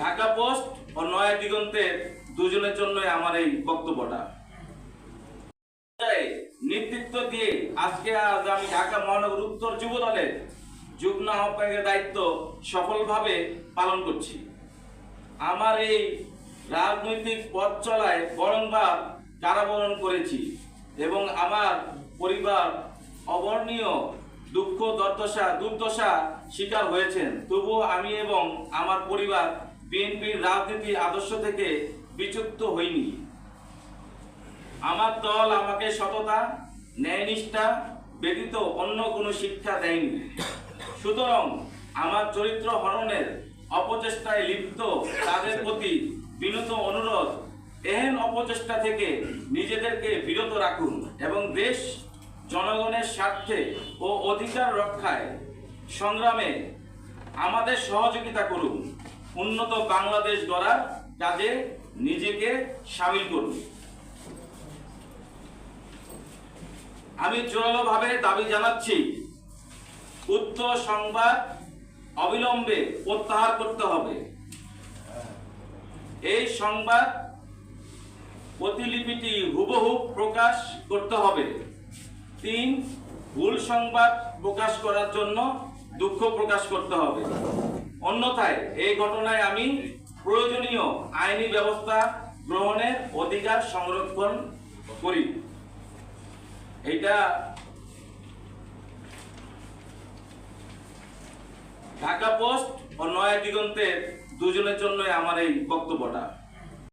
Dhaka post ও নয়া দিগন্তের দুজনের জন্যই আমার এই বক্তব্যটা। নেতৃত্ব দিয়ে আজকে আজ আমি ঢাকা মহানগর উত্তর যুব দলের যুগ্ম আহ্বায়কের দায়িত্ব সফলভাবে পালন করছি। আমার এই রাজনৈতিক পথ চলায় বরংবার কারাবরণ করেছি এবং আমার পরিবার অবর্ণীয় দুঃখ, দুর্দশা দুর্দশা শিকার হয়েছেন। তবুও আমি এবং আমার পরিবার বিএনপির রাজনীতি আদর্শ থেকে বিচ্যুত হইনি আমার দল আমাকে সততা, ন্যায়নিষ্ঠা ব্যতীত অন্য কোনো শিক্ষা দেয়নি। সুতরাং আমার চরিত্র হরণের অপচেষ্টায় লিপ্ত তাদের প্রতি বিনত অনুরোধ, এহেন অপচেষ্টা থেকে নিজেদেরকে বিরত রাখুন এবং দেশ জনগণের স্বার্থে ও অধিকার রক্ষায় সংগ্রামে আমাদের সহযোগিতা করুন। উন্নত বাংলাদেশ গড়ার কাজে নিজেকে সামিল করুন। আমি জোরালোভাবে দাবি জানাচ্ছি উক্ত সংবাদ অবিলম্বে প্রত্যাহার করতে হবে। এই সংবাদ প্রতিলিপিটি হুবহু প্রকাশ করতে হবে। তিন, ভুল সংবাদ প্রকাশ করার জন্য দুঃখ প্রকাশ করতে হবে। অন্যথায় এই ঘটনায় আমি প্রয়োজনীয় আইনি ব্যবস্থা গ্রহণের অধিকার সংরক্ষণ করি। এইটা ঢাকা পোস্ট ও নয়া দিগন্তের দুজনের জন্যই আমার এই বক্তব্যটা।